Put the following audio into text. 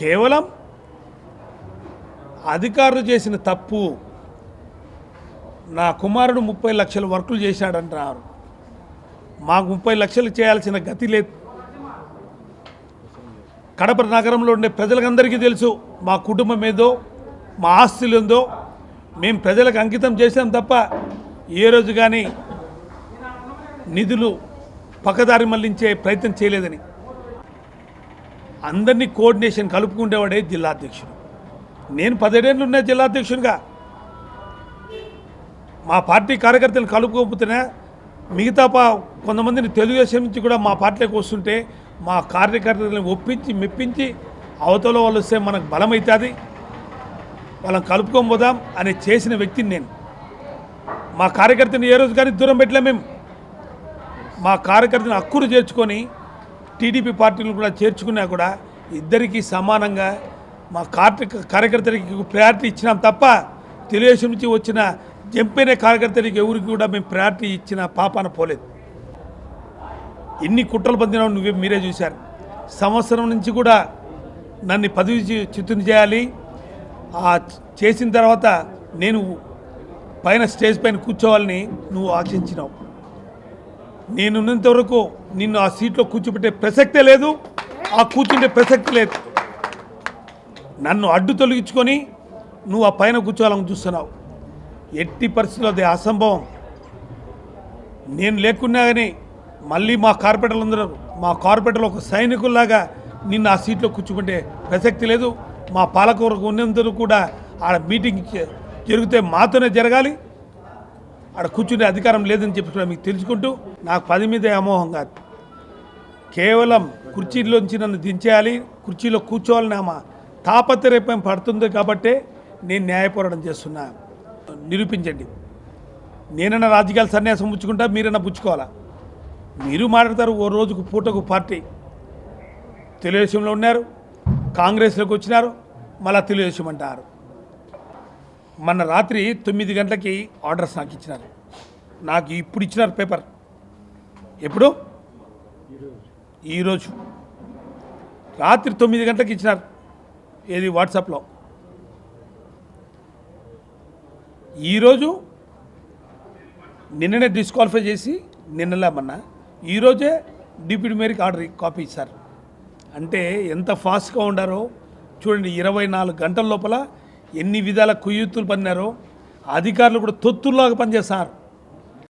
కేవలం అధికారులు చేసిన తప్పు నా కుమారుడు ముప్పై లక్షల వర్కులు చేశాడంటున్నారు. మాకు ముప్పై లక్షలు చేయాల్సిన గతి లేదు. కడప నగరంలో ఉండే ప్రజలకందరికీ తెలుసు మా కుటుంబం ఏదో మా ఆస్తులు ఉందో మేము ప్రజలకు అంకితం చేసాం తప్ప ఏ రోజు కానీ నిధులు పక్కదారి మళ్ళించే ప్రయత్నం చేయలేదని. అందరినీ కోఆర్డినేషన్ కలుపుకుండేవాడే జిల్లా అధ్యక్షుడు. నేను పదిహేడేళ్ళు ఉన్న జిల్లా అధ్యక్షునిగా. మా పార్టీ కార్యకర్తలు కలుపుకోకపోతేనే మిగతా పా కొంతమందిని తెలుగుదేశం నుంచి కూడా మా పార్టీలోకి వస్తుంటే మా కార్యకర్తలను ఒప్పించి మెప్పించి అవతల వాళ్ళు వస్తే మనకు బలం అవుతుంది వాళ్ళని కలుపుకొని పోదాం అని చేసిన వ్యక్తిని నేను. మా కార్యకర్తని ఏ రోజు కానీ దూరం పెట్టలే మేము. మా కార్యకర్తని అక్కురు చేర్చుకొని టీడీపీ పార్టీలు కూడా చేర్చుకున్నా కూడా ఇద్దరికీ సమానంగా మా కార్య కార్యకర్తలకి ప్రయారిటీ ఇచ్చినాం తప్ప తెలుగుదేశం నుంచి వచ్చిన జంపైన కార్యకర్తలకి ఎవరికి కూడా మేము ప్రయారిటీ ఇచ్చిన పాపాన పోలేదు. ఎన్ని కుట్రలు పొందినావు నువ్వే మీరే చూశారు. సంవత్సరం నుంచి కూడా నన్ను పదవి చిత్తుని చేయాలి. ఆ చేసిన తర్వాత నేను పైన స్టేజ్ పైన కూర్చోవాలని నువ్వు ఆశించినావు. నేనున్నంత వరకు నిన్ను ఆ సీట్లో కూర్చోబెట్టే ప్రసక్తే లేదు ఆ కూర్చుంటే ప్రసక్తి లేదు. నన్ను అడ్డు తొలగించుకొని నువ్వు ఆ పైన కూర్చోవాలని చూస్తున్నావు. ఎట్టి పరిస్థితుల్లో అది అసంభవం. నేను లేకున్నా కానీ మళ్ళీ మా కార్పొరేటర్లు అందరూ మా కార్పొరేటర్లు ఒక సైనికుల్లాగా నిన్ను ఆ సీట్లో కూర్చుకుంటే ప్రసక్తి లేదు. మా పాలకవర్గం ఉన్నందరూ కూడా ఆడ మీటింగ్ చే- జరిగితే మాతోనే జరగాలి. ఆడ కూర్చునే అధికారం లేదని చెప్పి మీకు తెలుసుకుంటూ నాకు పది మీదే అమోహం కాదు. కేవలం కుర్చీలోంచి నన్ను దించేయాలి కుర్చీలో కూర్చోవాలని ఆమె తాపత్రయం పడుతుంది కాబట్టే నేను న్యాయ పోరాటం చేస్తున్నా. నిరూపించండి. నేనన్నా రాజకీయాలు సన్యాసం పుచ్చుకుంటా మీరన్నా పుచ్చుకోవాలా? మీరు మాట్లాడతారు ఓ రోజుకు పూటకు పార్టీ. తెలుగుదేశంలో ఉన్నారు కాంగ్రెస్లోకి వచ్చినారు మళ్ళా తెలుగుదేశం అంటారు. మొన్న రాత్రి తొమ్మిది గంటలకి ఆర్డర్స్ నాకు ఇచ్చినారు. నాకు ఇప్పుడు ఇచ్చినారు పేపర్. ఎప్పుడు? ఈరోజు. రాత్రి తొమ్మిది గంటలకు ఇచ్చినారు. ఏది వాట్సాప్లో? ఈరోజు నిన్ననే డిస్క్వాలిఫై చేసి నిన్నలేమన్నా ఈరోజే డిప్యూటీ మేరకు ఆర్డర్ కాపీ ఇచ్చారు. అంటే ఎంత ఫాస్ట్గా ఉండారో చూడండి ఇరవై నాలుగు గంటల లోపల ఎన్ని విధాల కుయ్యూతులు పన్నారో అధికారులు కూడా తొత్తుల్లాగా పనిచేస్తారు.